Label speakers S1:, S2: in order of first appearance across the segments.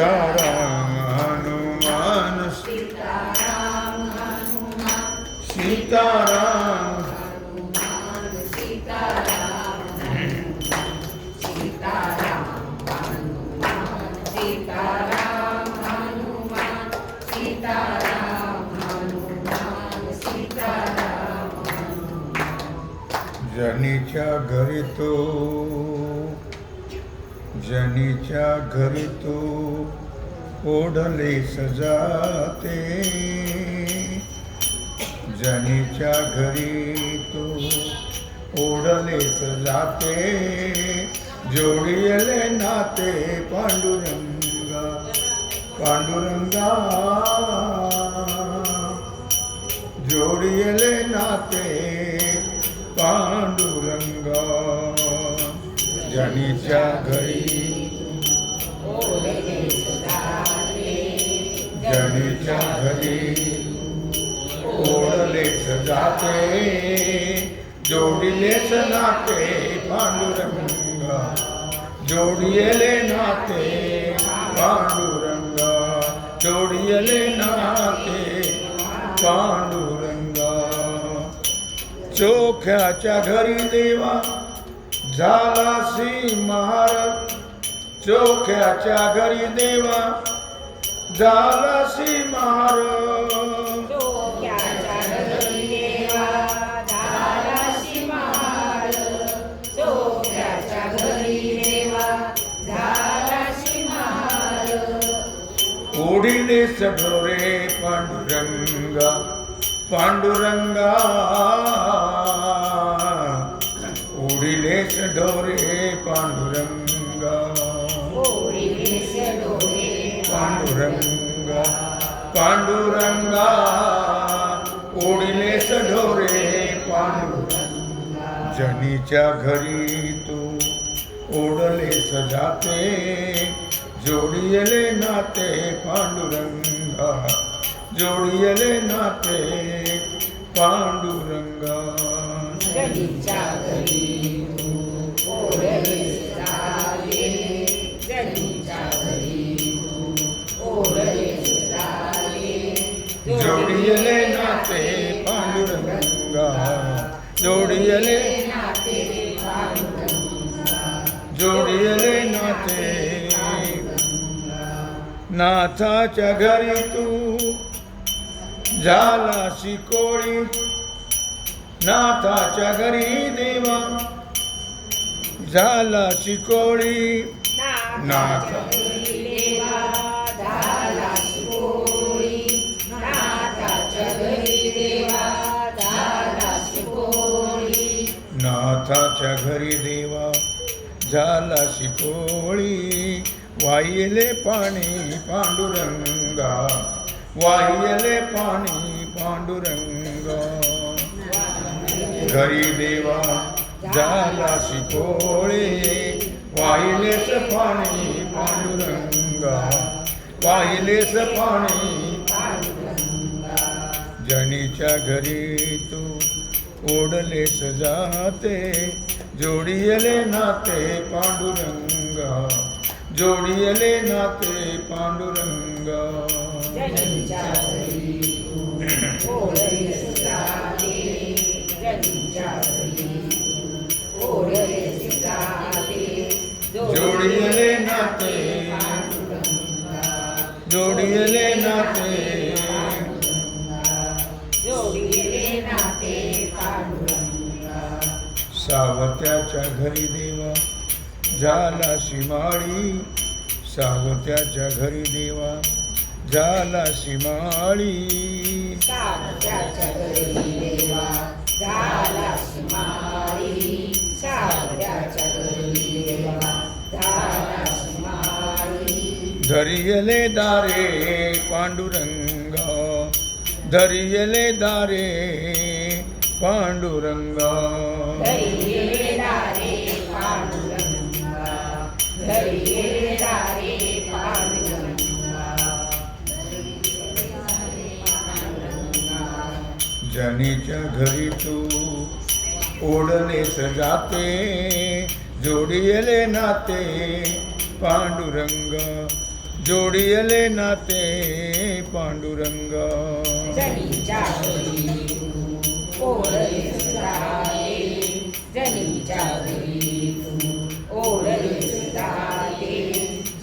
S1: सीतारा हनुमान सीताराम जनीच्या घरी तो जनीच्या घरी तो ओढले सजाते. जनीच्या घरी तो ओढले सजाते. जोडियले नाते पांडुरंगा पांडुरंगा. जोडियले नाते पांडुरंगा. जनीच्या घरी. जनीच्या घरी. ओढले जाते जोडिलेच नाते पांडुरंगा. जोडियले नाते पांडुरंगा. जोडियले नाते पांडुरंगा. चोख्याच्या घरी देवा महाराज देवा. झालासी महाराज
S2: चोख्याच्या घरी देवा. देवा. झालाशी मार
S1: ओढिले सढोरे पांडुरंगा. पांडुरंगा. ओढिले डोरे पांडुरंगा। पांडुरंगा पांडुरंगा ओढिले ढोरे पांडुरंगा। जनीच्या घरी तू
S2: ओढलेस जाते
S1: जोडियले नाते पांडुरंगा। जोडियले
S2: नाते पांडुरंगा।
S1: जोडिले नाते. नाथाच्या घरी तू झाला शिकोळी. नाथाच्या घरी देवा झाला शिकोळी. नाथ
S2: नाथाच्या घरी देवा झाला शिकोळी.
S1: वाहिले पाणी पांडुरंगा. वाहिले पाणी पांडुरंगा. घरी देवा झाला शिकोळी. वाहिलेच पाणी पांडुरंगा. वाहिलेच पाणी जणीच्या घरी तू ओढलेस जाते. जोडियले नाते पांडुरंगा। जोडियले नाते पांडुरंगा। जोडियले नाते जोडियले नाते सावत्याच्या घरी देवा झाला शिमाळी सावत्याच्या घरी देवा झाला शिमाळी धरियले दारे पांडुरंगा धरियले दारे पांडुरंगा।
S2: घरी घरी
S1: जनीच्या घरी तू ओढले सजाते जोडियले नाते पांडुरंग। जोडियले नाते पांडुरंग।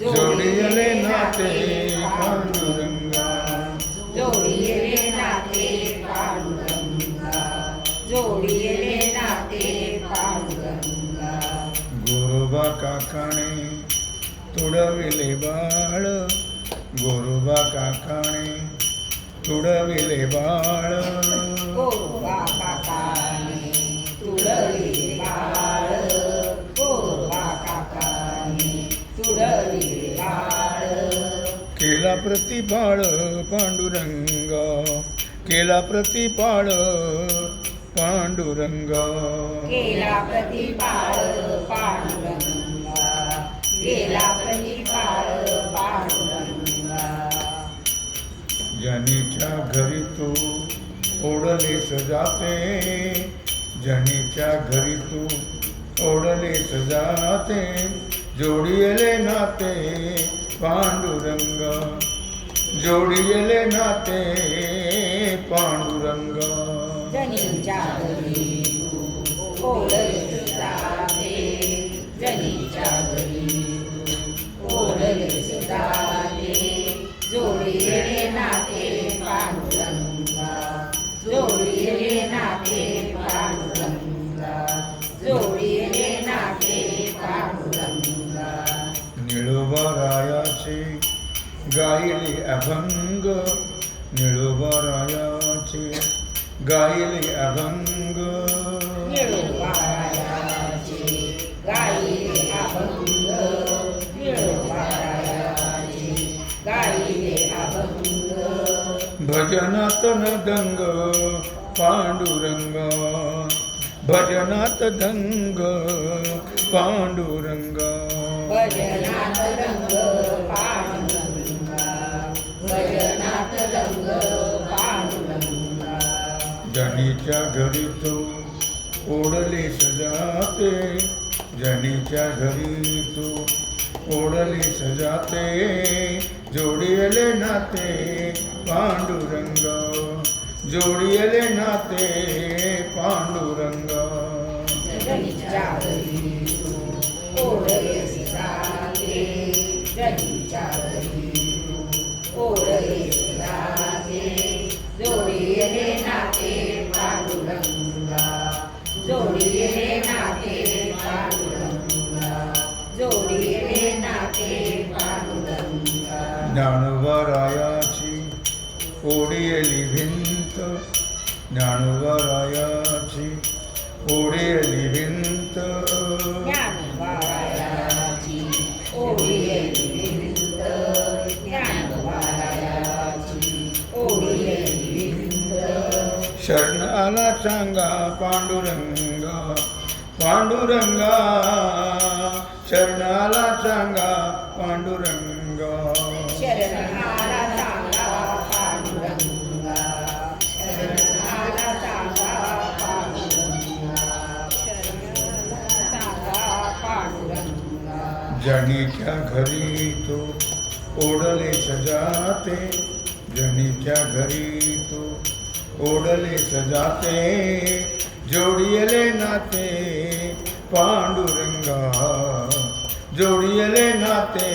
S1: जोडियले नाते पांडुरंगा
S2: जोडियले नाते पांडुरंगा जोडियले नाते पांडुरंगा
S1: गोरोबा काकाणे तुडविले बाळ. गोरोबा काकाणे तुडविले बाळ. केला प्रतिपाळ पांडुरंग केला प्रतिपाळ पांडुरंग.
S2: केला प्रतिपाळ पांडुरंगा केला प्रतिपाळ पांडुरंगा.
S1: जनीच्या घरी तू ओढले सजाते जनीच्या घरी तू ओढले सजाते जोडियले नाते पांडुरंग जोडियले नाते पांडुरंग।
S2: जोडियले नाते पांडुरंगा जोडिले
S1: अभंग निळोबारायाचे गायले अभंग.
S2: निळोबारायाचे गायिले अभंग. निळोबारायाचे गायिले अभंग.
S1: भजनात नदंग पांडुरंग. भजनात दंग पांडुरंग.
S2: भजनात रंग जणीच्या
S1: जनीच्या घरी तो ओढले सजाते जनीच्या घरी तो ओढले सजाते जोडियले नाते पांडुरंग जोडियले नाते पांडुरंग.
S2: जोडिले नाते पांडुरंगा जोडिले नाते पांडुरंगा
S1: ज्ञानवरायाची ओढियली भिंत ज्ञानवरायाची ओढियली भिंत. आला सांगा पांडुरंगा पांडुरंगा
S2: शरणाला सांगा पांडुरंगा.
S1: जनीच्या घरी तो ओढले सजाते जनीच्या घरी तो ओढले सजाते जोडियले नाते पांडुरंगा। जोडियले नाते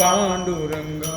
S1: पांडुरंगा।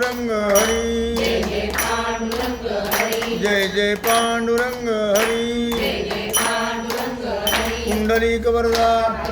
S2: जय पांडुरंग हरी।
S1: कुंडली कबरदार।